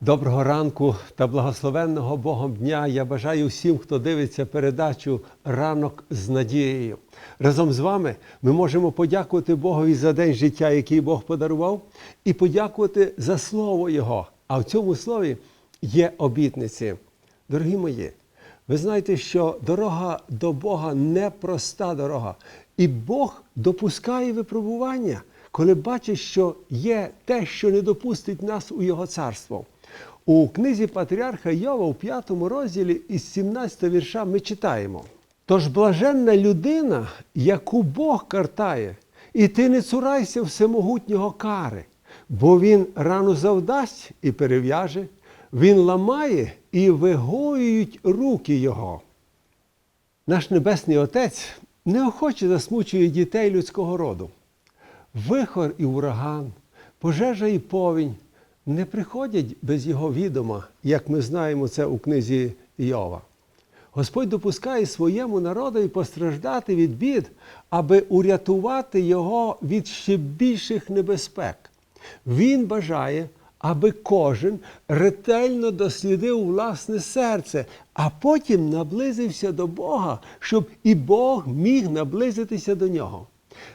Доброго ранку та благословенного Богом дня. Я бажаю всім, хто дивиться передачу Ранок з надією. Разом з вами ми можемо подякувати Богові за день життя, який Бог подарував, і подякувати за слово Його. А в цьому слові є обітниці. Дорогі мої, ви знаєте, що дорога до Бога непроста дорога. І Бог допускає випробування, коли бачить, що є те, що не допустить нас у Його царство. У книзі Патріарха Йова у п'ятому розділі із 17 вірша ми читаємо: Тож блаженна людина, яку Бог картає, і ти не цурайся всемогутнього кари, бо він рану завдасть і перев'яже, він ламає і вигоюють руки його. Наш Небесний Отець неохоче засмучує дітей людського роду. Вихор і ураган, пожежа і повінь не приходять без його відома, як ми знаємо це у книзі Йова. Господь допускає своєму народові постраждати від бід, аби урятувати його від ще більших небезпек. Він бажає, аби кожен ретельно дослідив власне серце, а потім наблизився до Бога, щоб і Бог міг наблизитися до нього.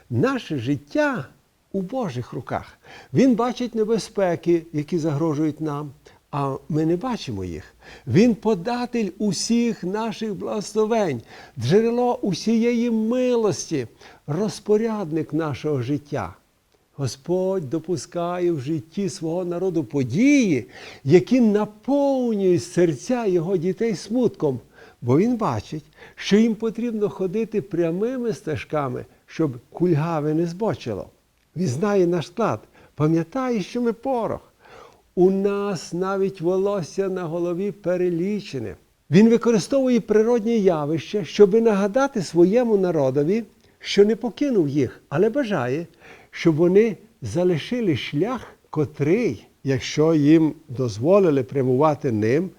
Наше життя у Божих руках. Він бачить небезпеки, які загрожують нам, а ми не бачимо їх. Він податель усіх наших благословень, джерело усієї милості, розпорядник нашого життя. Господь допускає в житті свого народу події, які наповнюють серця його дітей смутком, бо він бачить, що їм потрібно ходити прямими стежками, щоб кульгаве не збочило. Він знає наш склад, пам'ятає, що ми порох. У нас навіть волосся на голові перелічене. Він використовує природні явища, щоби нагадати своєму народові, що не покинув їх, але бажає, щоб вони залишили шлях, котрий, якщо їм дозволили прямувати ним,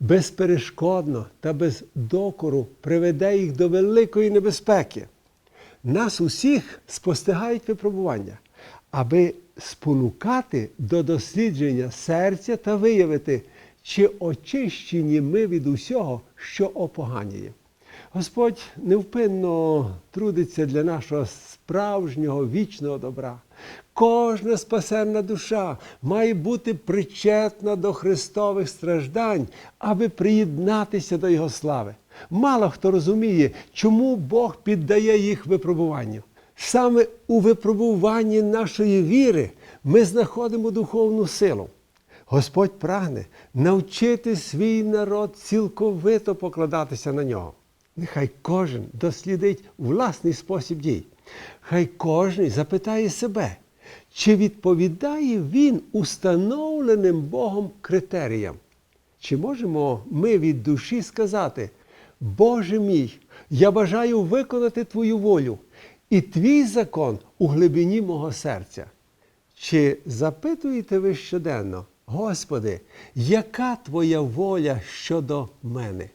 безперешкодно та без докору приведе їх до великої небезпеки. Нас усіх спостигають випробування, аби спонукати до дослідження серця та виявити, чи очищені ми від усього, що опоганює. Господь невпинно трудиться для нашого справжнього вічного добра. Кожна спасенна душа має бути причетна до Христових страждань, аби приєднатися до Його слави. Мало хто розуміє, чому Бог піддає їх випробуванню. Саме у випробуванні нашої віри ми знаходимо духовну силу. Господь прагне навчити свій народ цілковито покладатися на нього. Нехай кожен дослідить власний спосіб дій. Хай кожен запитає себе, чи відповідає він установленим Богом критеріям. Чи можемо ми від душі сказати, Боже мій, я бажаю виконати Твою волю і Твій закон у глибині мого серця? Чи запитуєте ви щоденно, Господи, яка Твоя воля щодо мене?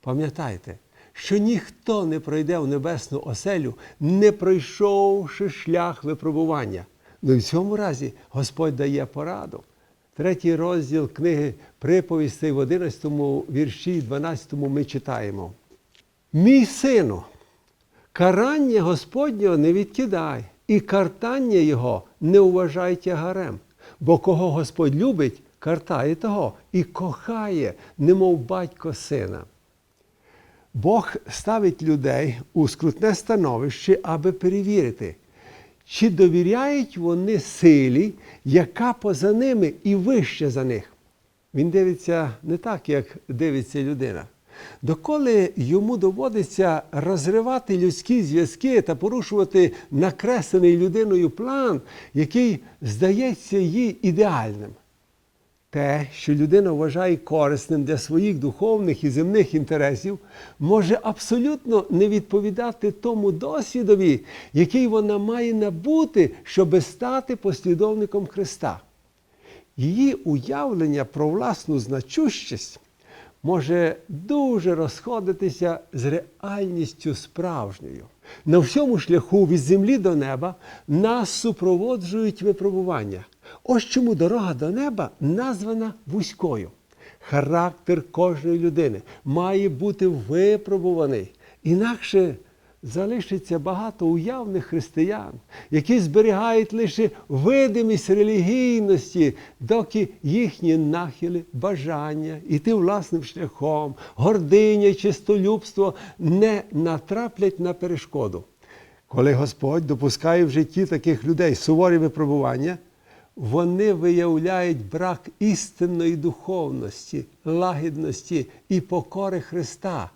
Пам'ятайте, що ніхто не пройде в небесну оселю, не пройшовши шлях випробування. Ну і в цьому разі Господь дає пораду. Третій розділ книги приповістей в 11 вірші, 12 ми читаємо. Мій сину, карання Господнього не відкидай, і картання Його не вважай тягарем, бо кого Господь любить, картає того і кохає, немов батько сина. Бог ставить людей у скрутне становище, аби перевірити, чи довіряють вони силі, яка поза ними і вище за них. Він дивиться не так, як дивиться людина. Доколи йому доводиться розривати людські зв'язки та порушувати накреслений людиною план, який здається їй ідеальним. Те, що людина вважає корисним для своїх духовних і земних інтересів, може абсолютно не відповідати тому досвідові, який вона має набути, щоби стати послідовником Христа. Її уявлення про власну значущість може дуже розходитися з реальністю справжньою. На всьому шляху від землі до неба нас супроводжують випробування. Ось чому дорога до неба названа вузькою. Характер кожної людини має бути випробуваний. Інакше залишиться багато уявних християн, які зберігають лише видимість релігійності, доки їхні нахили, бажання, іти власним шляхом, гординя чистолюбство не натраплять на перешкоду. Коли Господь допускає в житті таких людей суворі випробування, вони виявляють брак істинної духовності, лагідності і покори Христа.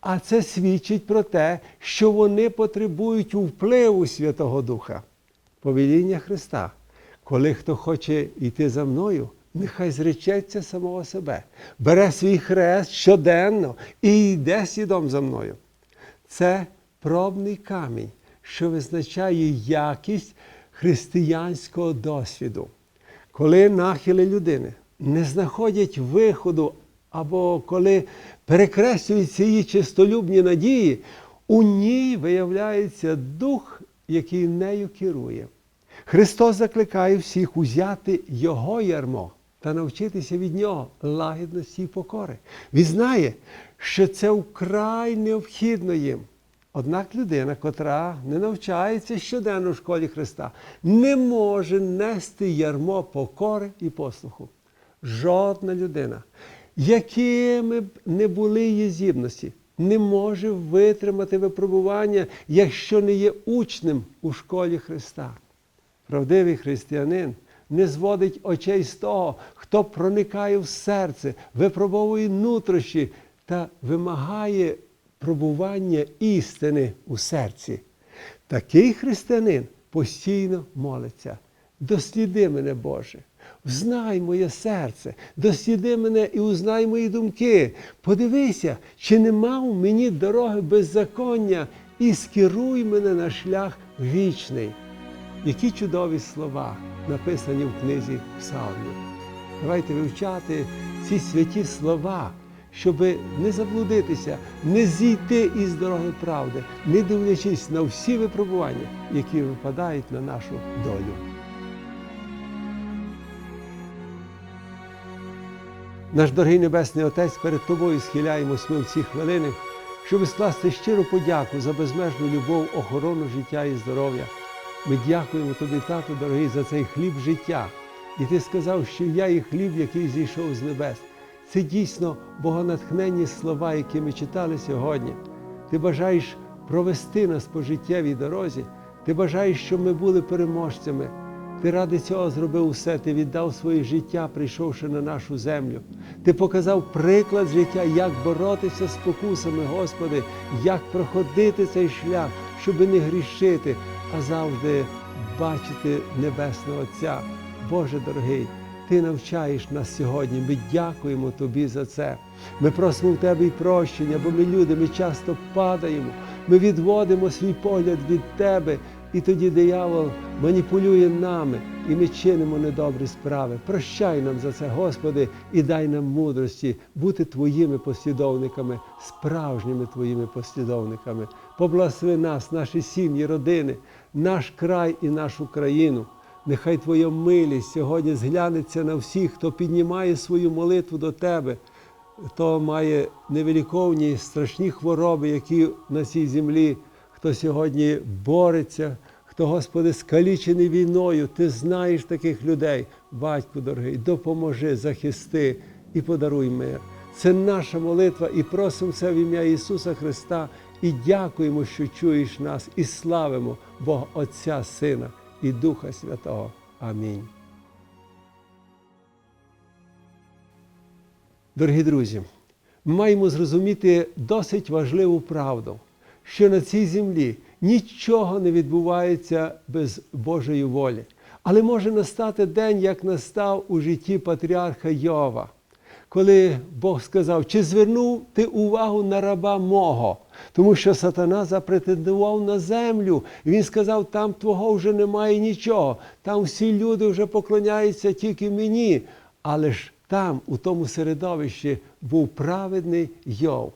А це свідчить про те, що вони потребують впливу Святого Духа, повеління Христа. Коли хто хоче йти за мною, нехай зречеться самого себе, бере свій хрест щоденно і йде слідом за мною. Це пробний камінь, що визначає якість християнського досвіду. Коли нахили людини не знаходять виходу, або коли перекреслюються її чистолюбні надії, у ній виявляється дух, який нею керує. Христос закликає всіх узяти Його ярмо та навчитися від Нього лагідності і покори. Він знає, що це вкрай необхідно їм. Однак людина, котра не навчається щоденно в школі Христа, не може нести ярмо покори і послуху. Жодна людина, якими б не були її здібності, не може витримати випробування, якщо не є учнем у школі Христа. Правдивий християнин не зводить очей з того, хто проникає в серце, випробовує нутрощі та вимагає пробування істини у серці. Такий християнин постійно молиться. Досліди мене, Боже, взнай моє серце, досліди мене і узнай мої думки. Подивися, чи нема в мені дороги беззаконня, і скеруй мене на шлях вічний. Які чудові слова написані в книзі Псалмів. Давайте вивчати ці святі слова, щоб не заблудитися, не зійти із дороги правди, не дивлячись на всі випробування, які випадають на нашу долю. Наш дорогий Небесний Отець, перед Тобою схиляємось ми в ці хвилини, щоб скласти щиру подяку за безмежну любов, охорону життя і здоров'я. Ми дякуємо тобі, тату, дорогий, за цей хліб життя. І ти сказав, що я є хліб, який зійшов з небес. Це дійсно богонатхненні слова, які ми читали сьогодні. Ти бажаєш провести нас по життєвій дорозі. Ти бажаєш, щоб ми були переможцями. Ти ради цього зробив усе, ти віддав своє життя, прийшовши на нашу землю. Ти показав приклад життя, як боротися з спокусами, Господи, як проходити цей шлях, щоби не грішити, а завжди бачити Небесного Отця. Боже дорогий, Ти навчаєш нас сьогодні. Ми дякуємо Тобі за це. Ми просимо в Тебе і прощення, бо ми люди, ми часто падаємо, ми відводимо свій погляд від Тебе. І тоді диявол маніпулює нами, і ми чинимо недобрі справи. Прощай нам за це, Господи, і дай нам мудрості бути Твоїми послідовниками, справжніми Твоїми послідовниками. Поблагослови нас, наші сім'ї, родини, наш край і нашу країну. Нехай Твоя милість сьогодні зглянеться на всіх, хто піднімає свою молитву до Тебе, хто має невеликовні страшні хвороби, які на цій землі хто сьогодні бореться, хто, Господи, скалічений війною, Ти знаєш таких людей. Батьку дорогий, допоможи, захисти і подаруй мир. Це наша молитва і просимо це в ім'я Ісуса Христа і дякуємо, що чуєш нас, і славимо Бога Отця, Сина і Духа Святого. Амінь. Дорогі друзі, ми маємо зрозуміти досить важливу правду що на цій землі нічого не відбувається без Божої волі. Але може настати день, як настав у житті патріарха Йова, коли Бог сказав, чи звернув ти увагу на раба мого, тому що сатана запретендував на землю. Він сказав, там твого вже немає нічого, там всі люди вже поклоняються тільки мені. Але ж там, у тому середовищі, був праведний Йов.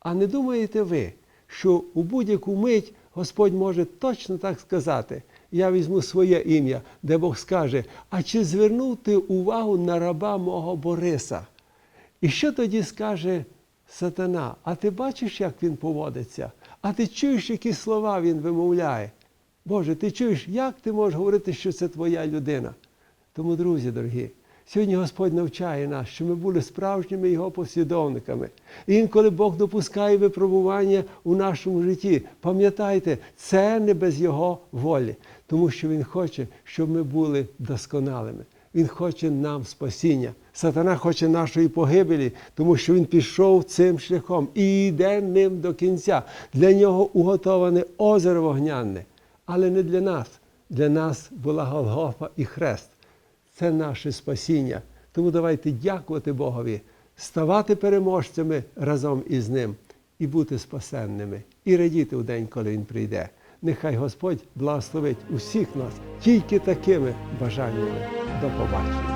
А не думаєте ви? що у будь-яку мить Господь може точно так сказати. Я візьму своє ім'я, де Бог скаже: А чи звернув ти увагу на раба мого Бориса? І що тоді скаже сатана? А ти бачиш, як він поводиться? А ти чуєш, які слова він вимовляє? Боже, ти чуєш, як ти можеш говорити, що це твоя людина? Тому, друзі дорогі, сьогодні Господь навчає нас, що ми були справжніми Його послідовниками. Інколи Бог допускає випробування у нашому житті. Пам'ятайте, це не без Його волі, тому що Він хоче, щоб ми були досконалими. Він хоче нам спасіння. Сатана хоче нашої погибелі, тому що він пішов цим шляхом і йде ним до кінця. Для нього уготоване озеро вогняне, але не для нас. Для нас була Голгофа і хрест. Це наше спасіння. Тому давайте дякувати Богові, ставати переможцями разом із ним і бути спасенними, і радіти у день, коли Він прийде. Нехай Господь благословить усіх нас тільки такими бажаннями. До побачення.